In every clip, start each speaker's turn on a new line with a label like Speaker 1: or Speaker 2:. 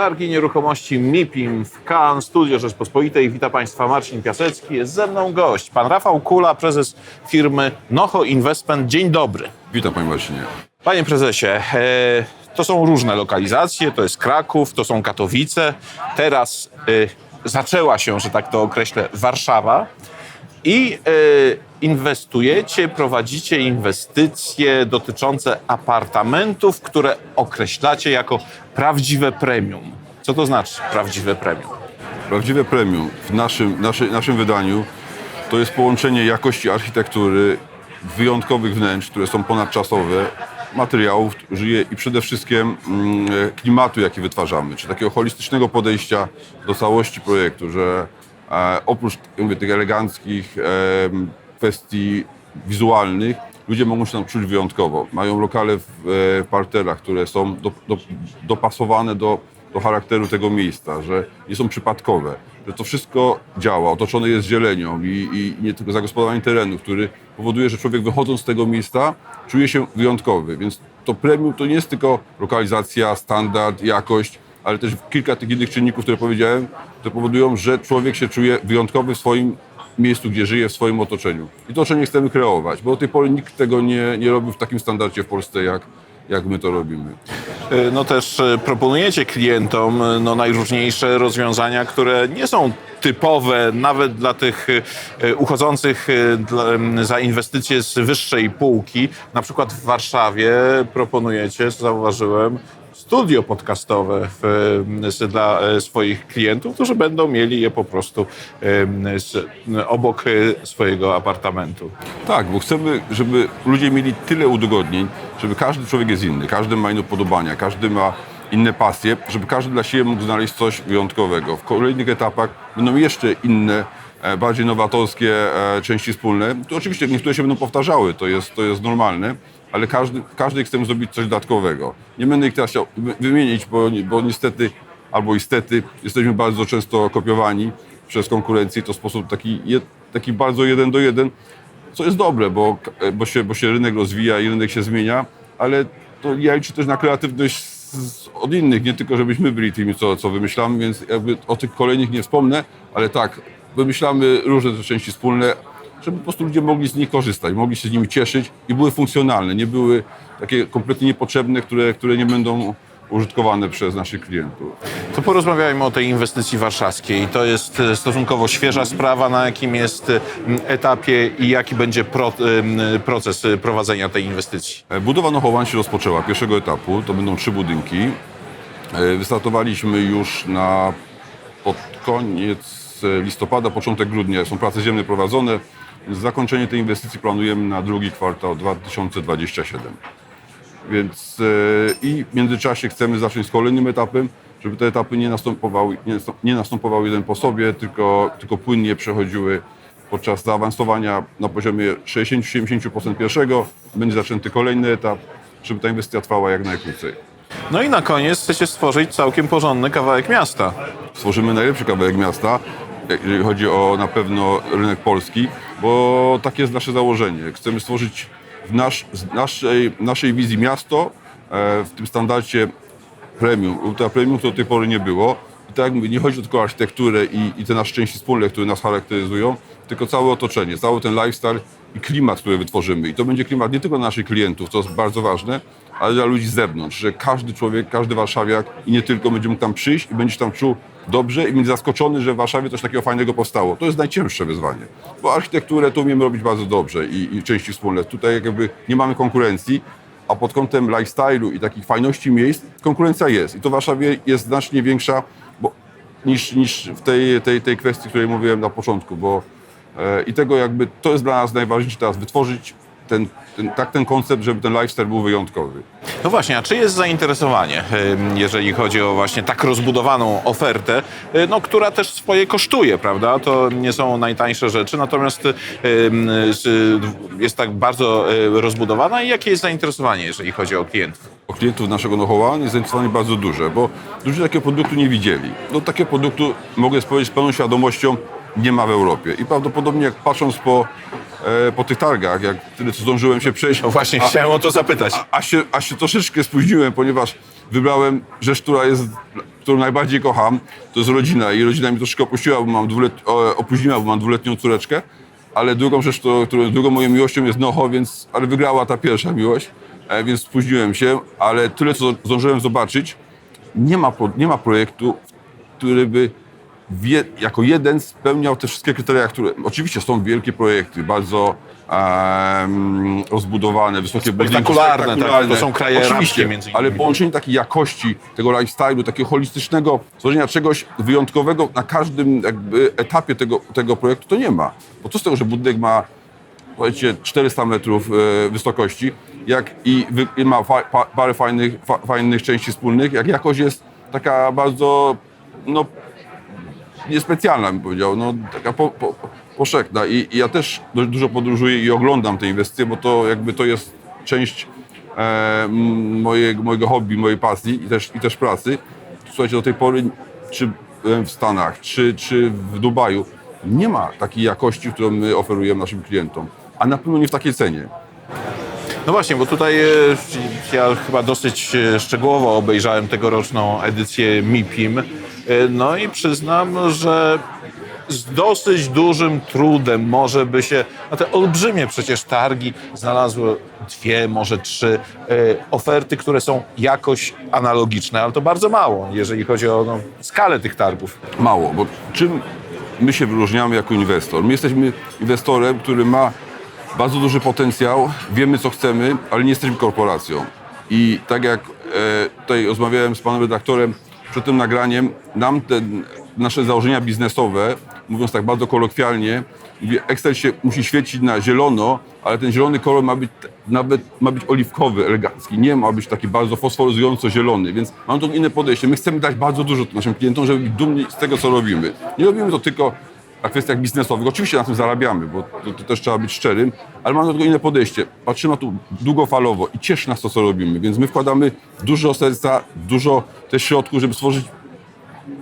Speaker 1: Targi Nieruchomości MIPIM w Cannes, Studio Rzeczpospolitej. Witam Państwa, Marcin Piasecki. Jest ze mną gość, pan Rafał Kula, prezes firmy Noho Investment. Dzień dobry.
Speaker 2: Witam Panie Marcinie.
Speaker 1: Panie prezesie, e, to są różne lokalizacje, to jest Kraków, to są Katowice. Teraz e, zaczęła się, że tak to określę, Warszawa. I e, inwestujecie, prowadzicie inwestycje dotyczące apartamentów, które określacie jako prawdziwe premium. Co to znaczy prawdziwe premium?
Speaker 2: Prawdziwe premium w naszym, naszy, naszym wydaniu to jest połączenie jakości architektury, wyjątkowych wnętrz, które są ponadczasowe, materiałów żyje i przede wszystkim mm, klimatu, jaki wytwarzamy, czy takiego holistycznego podejścia do całości projektu, że e, oprócz mówię, tych eleganckich kwestii wizualnych, ludzie mogą się tam czuć wyjątkowo. Mają lokale w, e, w parterach, które są do, do, dopasowane do, do charakteru tego miejsca, że nie są przypadkowe, że to wszystko działa, otoczone jest zielenią i, i nie tylko zagospodarowanie terenu, który powoduje, że człowiek wychodząc z tego miejsca czuje się wyjątkowy. Więc to premium to nie jest tylko lokalizacja, standard, jakość, ale też kilka tych innych czynników, które powiedziałem, które powodują, że człowiek się czuje wyjątkowy w swoim miejscu, gdzie żyje, w swoim otoczeniu. I to otoczenie chcemy kreować, bo do tej pory nikt tego nie, nie robił w takim standardzie w Polsce, jak, jak my to robimy.
Speaker 1: E, No też e, proponujecie klientom e, no, najróżniejsze rozwiązania, które nie są typowe nawet dla tych uchodzących za inwestycje z wyższej półki. Na przykład w Warszawie proponujecie, zauważyłem, studio podcastowe w, dla e, swoich klientów, którzy będą mieli je po prostu obok e, swojego apartamentu.
Speaker 2: Tak, bo chcemy, żeby ludzie mieli tyle udogodnień, żeby każdy człowiek jest inny, każdy ma inne podobania, każdy ma inne pasje, żeby każdy dla siebie mógł znaleźć coś wyjątkowego. W kolejnych etapach będą jeszcze inne, e, bardziej nowatorskie części wspólne. To oczywiście niektóre się będą powtarzały, to jest, to jest normalne, ale każdy, każdy chcemy zrobić coś dodatkowego. Nie będę ich teraz chciał wy- wymienić, bo, bo niestety albo istety jesteśmy bardzo często kopiowani przez konkurencję. To sposób taki, taki bardzo jeden do jeden, co jest dobre, bo, bo, się, bo się rynek rozwija i rynek się zmienia, ale to ja liczę też na kreatywność z, od innych, nie tylko żebyśmy byli tymi, co, co wymyślamy, więc jakby o tych kolejnych nie wspomnę, ale tak, wymyślamy różne części wspólne, żeby po prostu ludzie mogli z nich korzystać, mogli się z nimi cieszyć i były funkcjonalne, nie były takie kompletnie niepotrzebne, które, które nie będą użytkowane przez naszych klientów.
Speaker 1: To porozmawiajmy o tej inwestycji warszawskiej. To jest e, stosunkowo świeża sprawa, na jakim jest e, m, etapie i jaki będzie pro, em, proces e, prowadzenia tej inwestycji.
Speaker 2: E, Budowa Nochowan się rozpoczęła pierwszego etapu, to będą trzy budynki. E, Wystartowaliśmy już na pod koniec e, listopada, początek grudnia. Są prace ziemne prowadzone. Zakończenie tej inwestycji planujemy na drugi kwartał 2027. Więc e, i w międzyczasie chcemy zacząć z kolejnym etapem, żeby te etapy nie następowały, nie następowały jeden po sobie, tylko, tylko płynnie przechodziły podczas zaawansowania na poziomie 60-70% pierwszego. Będzie zaczęty kolejny etap, żeby ta inwestycja trwała jak najkrócej.
Speaker 1: No i na koniec chcecie stworzyć całkiem porządny kawałek miasta.
Speaker 2: Stworzymy najlepszy kawałek miasta, jeżeli chodzi o na pewno rynek polski, bo takie jest nasze założenie. Chcemy stworzyć w nasz, naszej, naszej wizji miasto e, w tym standardzie premium. To premium to do tej pory nie było. I tak jak mówię, nie chodzi tylko o architekturę i, i te nasze części wspólne, które nas charakteryzują, tylko całe otoczenie, cały ten lifestyle i klimat, który wytworzymy. I to będzie klimat nie tylko dla naszych klientów, to jest bardzo ważne, ale dla ludzi z zewnątrz, że każdy człowiek, każdy warszawiak i nie tylko będzie mógł tam przyjść i będzie tam czuł dobrze i będzie zaskoczony, że w Warszawie coś takiego fajnego powstało. To jest najcięższe wyzwanie, bo architekturę to umiemy robić bardzo dobrze i, i części wspólne. Tutaj jakby nie mamy konkurencji, a pod kątem lifestyle'u i takich fajności miejsc konkurencja jest. I to w Warszawie jest znacznie większa bo, niż, niż w tej, tej, tej kwestii, której mówiłem na początku, bo e, i tego jakby to jest dla nas najważniejsze teraz, wytworzyć ten, ten, tak ten koncept, żeby ten lifestyle był wyjątkowy.
Speaker 1: No właśnie, a czy jest zainteresowanie, jeżeli chodzi o właśnie tak rozbudowaną ofertę, e, no, która też swoje kosztuje, prawda? To nie są najtańsze rzeczy, natomiast jest tak bardzo e, rozbudowana i jakie jest zainteresowanie, jeżeli chodzi o klientów?
Speaker 2: O klientów naszego know-howa jest zainteresowanie bardzo duże, bo ludzie takiego produktu nie widzieli. No takiego produktu, mogę powiedzieć z pełną świadomością, nie ma w Europie. I prawdopodobnie jak patrząc po, e, po tych targach, jak tyle co zdążyłem się przejść,
Speaker 1: No właśnie,
Speaker 2: a-
Speaker 1: chciałem o to zapytać.
Speaker 2: A, a, się, a się troszeczkę spóźniłem, ponieważ wybrałem rzecz, która jest którą najbardziej kocham, to jest rodzina i rodzina mi troszkę opuściła, bo mam dwulet, opóźniła, bo mam dwuletnią córeczkę, ale drugą rzecz, to, którą, drugą moją miłością jest Nocho, więc, ale wygrała ta pierwsza miłość, e, więc spóźniłem się, ale tyle, co zdążyłem zobaczyć, nie ma, nie ma projektu, który by wie, jako jeden spełniał te wszystkie kryteria, które... Oczywiście są wielkie projekty, bardzo em, rozbudowane, wysokie budynki,
Speaker 1: tak, to są kraje
Speaker 2: Oczywiście,
Speaker 1: między innymi.
Speaker 2: ale połączenie takiej jakości, tego lifestyle'u, takiego holistycznego, stworzenia czegoś wyjątkowego na każdym etapie tego, tego projektu, to nie ma. Bo co z tego, że budynek ma powiedzcie 400 metrów e, wysokości, jak i, ma fa, parę fajnych, fa, fajnych części wspólnych, jak jakość jest taka bardzo, no, niespecjalna, bym powiedział, no, taka po, po. I, I ja też dużo podróżuję i oglądam te inwestycje, bo to jakby to jest część e, mojego, mojego hobby, mojej pasji i też, i też pracy. Słuchajcie, do tej pory, czy w Stanach, czy, czy w Dubaju, nie ma takiej jakości, którą my oferujemy naszym klientom. A na pewno nie w takiej cenie.
Speaker 1: No właśnie, bo tutaj e, ja chyba dosyć e, szczegółowo obejrzałem tegoroczną edycję MIPIM. E, No i przyznam, że z dosyć dużym trudem może by się na te olbrzymie przecież targi znalazły dwie, może trzy e, oferty, które są jakoś analogiczne, ale to bardzo mało, jeżeli chodzi o no, skalę tych targów.
Speaker 2: Mało, bo czym my się wyróżniamy jako inwestor? My jesteśmy inwestorem, który ma bardzo duży potencjał, wiemy co chcemy, ale nie jesteśmy korporacją. I tak jak e, tutaj rozmawiałem z panem redaktorem przed tym nagraniem, nam te nasze założenia biznesowe, mówiąc tak bardzo kolokwialnie, mówię, Excel się musi świecić na zielono, ale ten zielony kolor ma być nawet ma być oliwkowy, elegancki, nie ma być taki bardzo fosforyzująco zielony, więc mam to inne podejście. My chcemy dać bardzo dużo naszym klientom, żeby być dumni z tego, co robimy. Nie robimy to tylko na kwestiach biznesowych. Oczywiście na tym zarabiamy, bo to, to też trzeba być szczerym, ale mamy do tego inne podejście. Patrzymy na to długofalowo i cieszy nas to, co robimy, więc my wkładamy dużo serca, dużo też środków, żeby stworzyć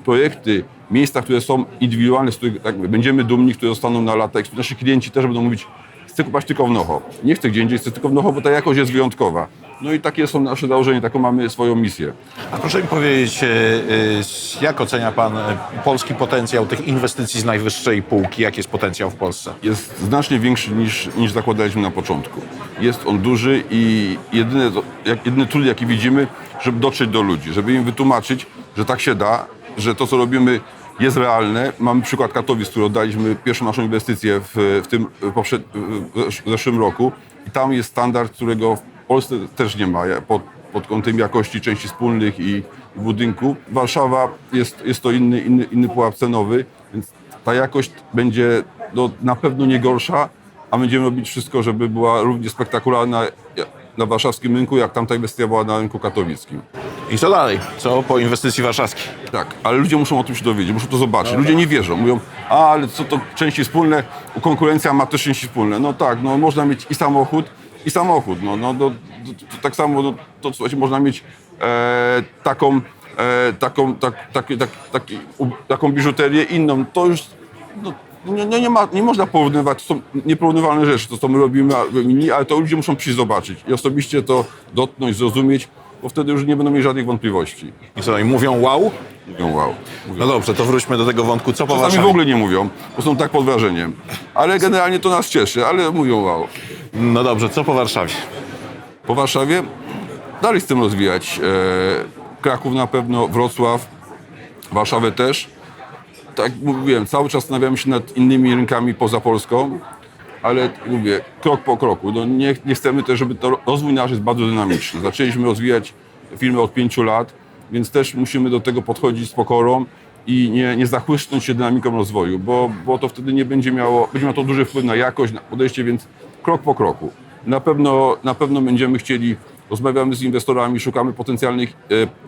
Speaker 2: projekty, miejsca, które są indywidualne, z których tak, będziemy dumni, które zostaną na lata. Nasi klienci też będą mówić, chcę kupować tylko w Nocho. Nie chcę gdzie indziej, chcę tylko w Nocho, bo ta jakość jest wyjątkowa. No i takie są nasze założenia, taką mamy swoją misję.
Speaker 1: A proszę mi powiedzieć, e, e, jak ocenia Pan e, polski potencjał tych inwestycji z najwyższej półki? Jaki jest potencjał w Polsce?
Speaker 2: jest znacznie większy niż, niż zakładaliśmy na początku. Jest on duży i jedyny, jedyny trud, jaki widzimy, żeby dotrzeć do ludzi, żeby im wytłumaczyć, że tak się da, że to, co robimy, jest realne. Mamy przykład Katowic, który oddaliśmy pierwszą naszą inwestycję w, w tym w poprzed, w zeszłym roku i tam jest standard, którego w Polsce też nie ma pod, pod kątem jakości części wspólnych i budynku. Warszawa jest, jest to inny, inny, inny pułap cenowy, więc ta jakość będzie no, na pewno nie gorsza, a będziemy robić wszystko, żeby była równie spektakularna na warszawskim rynku, jak tamta inwestycja była na rynku katowickim.
Speaker 1: I co dalej? Co po inwestycji warszawskiej?
Speaker 2: Tak, ale ludzie muszą o tym się dowiedzieć, muszą to zobaczyć. Ludzie nie wierzą, mówią, a ale co to części wspólne, konkurencja ma też części wspólne. No tak, no można mieć i samochód, i samochód. No, no, no, to, to, tak samo no, to słuchajcie, można mieć e, taką, e, taką, tak, tak, tak, taki, u, taką biżuterię inną. To już no, nie, nie, nie, ma, nie można porównywać, to są nieporównywalne rzeczy, to co my robimy, ale to ludzie muszą przyjść zobaczyć i osobiście to dotknąć, zrozumieć, bo wtedy już nie będą mieli żadnych wątpliwości.
Speaker 1: I co, i mówią wow?
Speaker 2: Mówią wow. Mówią.
Speaker 1: No dobrze, to wróćmy do tego wątku. Co po
Speaker 2: Czasami w
Speaker 1: Warszawie?
Speaker 2: ogóle nie mówią, bo są tak pod wrażeniem. Ale generalnie to nas cieszy, ale mówią wow.
Speaker 1: No dobrze, co po Warszawie?
Speaker 2: Po Warszawie dalej chcemy rozwijać. E, Kraków na pewno, Wrocław, Warszawę też. Tak jak mówiłem, cały czas zastanawiamy się nad innymi rynkami poza Polską, ale mówię, krok po kroku. No nie, nie chcemy też, żeby to rozwój nasz jest bardzo dynamiczny. Zaczęliśmy rozwijać firmę od pięciu lat, więc też musimy do tego podchodzić z pokorą i nie, nie zachłysnąć się dynamiką rozwoju, bo, bo to wtedy nie będzie miało, będzie miało to duży wpływ na jakość, na podejście, więc krok po kroku. Na pewno, na pewno będziemy chcieli, rozmawiamy z inwestorami, szukamy potencjalnych e,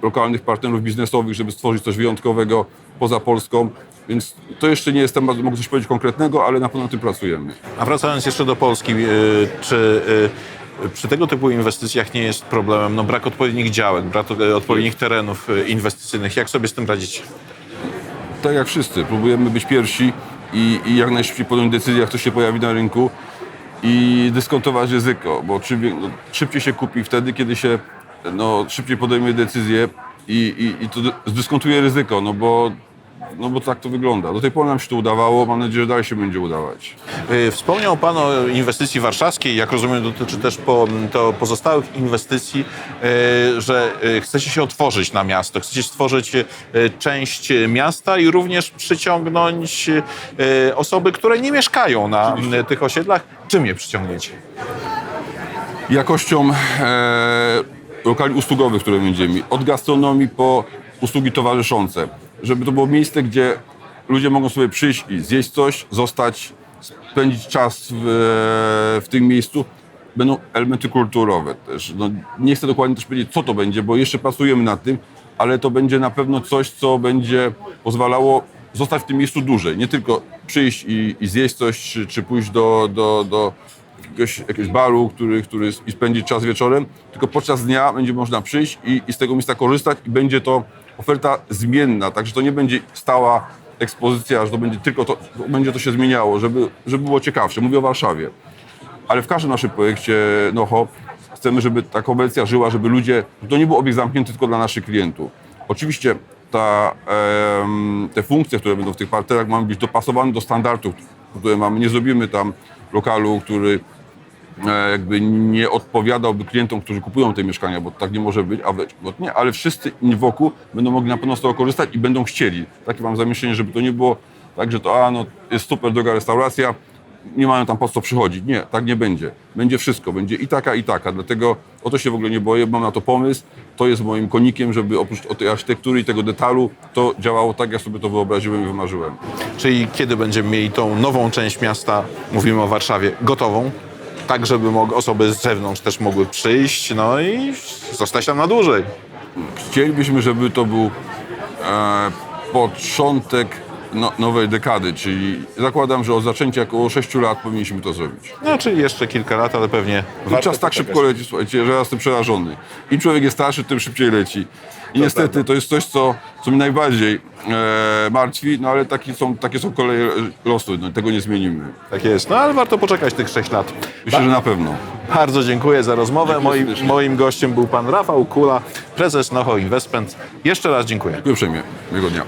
Speaker 2: lokalnych partnerów biznesowych, żeby stworzyć coś wyjątkowego poza Polską, więc to jeszcze nie jest temat, mogę coś powiedzieć konkretnego, ale na pewno tym pracujemy.
Speaker 1: A wracając jeszcze do Polski, y, czy y, przy tego typu inwestycjach nie jest problemem no, brak odpowiednich działek, brak odpowiednich terenów inwestycyjnych? Jak sobie z tym radzić?
Speaker 2: tak jak wszyscy, próbujemy być pierwsi i, i jak najszybciej podjąć decyzję, jak coś się pojawi na rynku i dyskontować ryzyko, bo no, szybciej się kupi wtedy, kiedy się no, szybciej podejmuje decyzję, i, i, i to dy- zdyskontuje ryzyko, no bo, no bo tak to wygląda. Do tej pory nam się to udawało, mam nadzieję, że dalej się będzie udawać.
Speaker 1: Y, Wspomniał Pan o inwestycji warszawskiej, jak rozumiem dotyczy też po, to pozostałych inwestycji, y, że y, chcecie się otworzyć na miasto, chcecie stworzyć część miasta i również przyciągnąć osoby, które nie mieszkają na y, tych osiedlach. Czym je przyciągniecie?
Speaker 2: jakością e, lokali usługowych, które będziemy. Od gastronomii po usługi towarzyszące. Żeby to było miejsce, gdzie ludzie mogą sobie przyjść i zjeść coś, zostać, spędzić czas w, w tym miejscu. Będą elementy kulturowe też. No, nie chcę dokładnie też powiedzieć, co to będzie, bo jeszcze pracujemy nad tym, ale to będzie na pewno coś, co będzie pozwalało zostać w tym miejscu dłużej. Nie tylko przyjść i, i zjeść coś, czy, czy pójść do, do, do jakiegoś, jakiegoś baru, który, który i spędzić czas wieczorem, tylko podczas dnia będzie można przyjść i, i z tego miejsca korzystać i będzie to oferta zmienna, także to nie będzie stała ekspozycja, że to będzie tylko to, będzie to się zmieniało, żeby, żeby było ciekawsze. Mówię o Warszawie. Ale w każdym naszym projekcie NoHo chcemy, żeby ta konwencja żyła, żeby ludzie, to nie był obiekt zamknięty tylko dla naszych klientów. Oczywiście ta, te funkcje, które będą w tych parterach mają być dopasowane do standardów, które mamy. Nie zrobimy tam lokalu, który jakby nie odpowiadałby klientom, którzy kupują te mieszkania, bo tak nie może być, a wręcz odwrotnie, ale wszyscy wokół będą mogli na pewno z tego korzystać i będą chcieli. Takie mam zamierzenie, żeby to nie było tak, że to a, no, jest super droga restauracja, nie mają tam po co przychodzić. Nie, tak nie będzie. Będzie wszystko, będzie i taka, i taka. Dlatego o to się w ogóle nie boję, mam na to pomysł. To jest moim konikiem, żeby oprócz tej architektury i tego detalu, to działało tak, jak sobie to wyobraziłem i wymarzyłem.
Speaker 1: Czyli kiedy będziemy mieli tą nową część miasta, mówimy o Warszawie, gotową, tak żeby osoby z zewnątrz też mogły przyjść, no i zostać tam na dłużej.
Speaker 2: Chcielibyśmy, żeby to był e, początek no, nowej dekady, czyli zakładam, że od zaczęcia około 6 lat powinniśmy to zrobić.
Speaker 1: No, czyli jeszcze kilka lat, ale pewnie
Speaker 2: I
Speaker 1: warto
Speaker 2: czas tak
Speaker 1: poczekać.
Speaker 2: szybko leci, słuchajcie, że ja jestem przerażony. Im człowiek jest starszy, tym szybciej leci. I niestety to jest coś, co, co mnie najbardziej e, martwi, no ale taki są, takie są koleje losu, no, tego nie zmienimy.
Speaker 1: Tak jest, no ale warto poczekać tych 6 lat.
Speaker 2: Myślę, że na pewno.
Speaker 1: Bardzo dziękuję za rozmowę. Moim,
Speaker 2: serdecznie.
Speaker 1: moim gościem był pan Rafał Kula, prezes Noho Investment. Jeszcze raz dziękuję.
Speaker 2: Dziękuję uprzejmie. Miłego dnia.